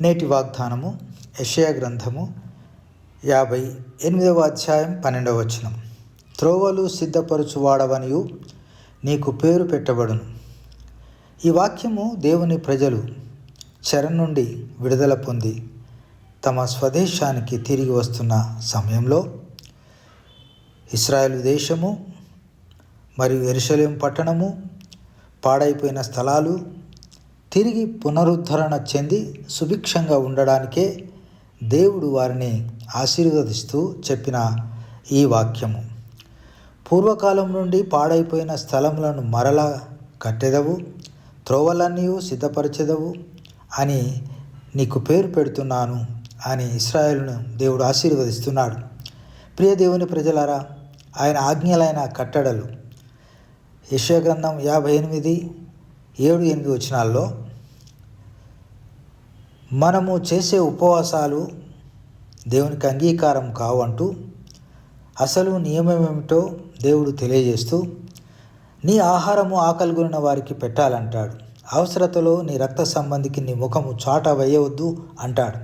నేటి వాగ్దానము యషయా గ్రంథము యాభై ఎనిమిదవ అధ్యాయం పన్నెండవ వచనం. త్రోవలు సిద్ధపరచువాడవనియు నీకు పేరు పెట్టబడును. ఈ వాక్యము దేవుని ప్రజలు చెర నుండి విడుదల పొంది తమ స్వదేశానికి తిరిగి వస్తున్న సమయంలో ఇస్రాయేల్ దేశము మరియు ఎరుసలేం పట్టణము పాడైపోయిన స్థలాలు తిరిగి పునరుద్ధరణ చెంది సుభిక్షంగా ఉండడానికే దేవుడు వారిని ఆశీర్వదిస్తూ చెప్పిన ఈ వాక్యము. పూర్వకాలం నుండి పాడైపోయిన స్థలములను మరలా కట్టెదవు త్రోవలన్నీ సిద్ధపరచెదవు అని నీకు పేరు పెడుతున్నాను అని ఇస్రాయేల్ను దేవుడు ఆశీర్వదిస్తున్నాడు. ప్రియ దేవుని ప్రజలారా ఆయన ఆజ్ఞలైన కట్టడలు. యశ్వగ్రంథం యాభై ఎనిమిది ఏడు ఎనిమిది వచనాల్లో మనము చేసే ఉపవాసాలు దేవునికి అంగీకారం కావంటూ అసలు నియమం ఏమిటో దేవుడు తెలియజేస్తూ నీ ఆహారము ఆకలిగొనిన వారికి పెట్టాలంటాడు. అవసరతలో నీ రక్త సంబంధికి నీ ముఖము చాట వేయవద్దు అంటాడు.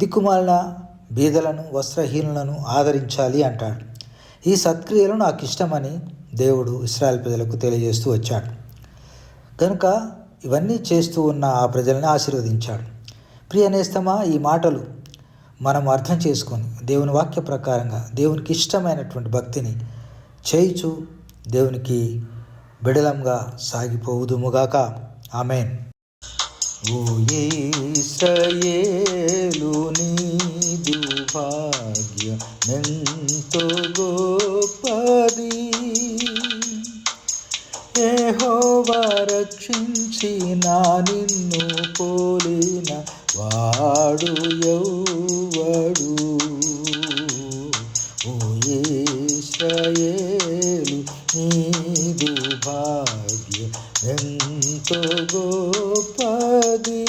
దిక్కుమాలిన బీదలను వస్త్రహీనులను ఆదరించాలి అంటాడు. ఈ సత్క్రియలు నాకు ఇష్టమని దేవుడు ఇస్రాయల్ ప్రజలకు తెలియజేస్తూ వచ్చాడు. కనుక ఇవన్నీ చేస్తూ ఉన్న ఆ ప్రజల్ని ఆశీర్వదించాడు. ప్రియనేస్తమా? ఈ మాటలు మనం అర్థం చేసుకొని దేవుని వాక్య ప్రకారంగా దేవునికి ఇష్టమైనటువంటి భక్తిని చేయిచు దేవునికి బిడలంగా సాగిపోవుదుముగాక. ఆమెన్. ఓ ఇస్రాయేలు నీదు భాగ్యం ఎంతో గొప్పది యెహోవా రక్షించిన నిన్ను పోలే వాడు యౌవడు ఓ ఇస్రాయేలు నీదు భాగ్యం ఎంతో గొప్పది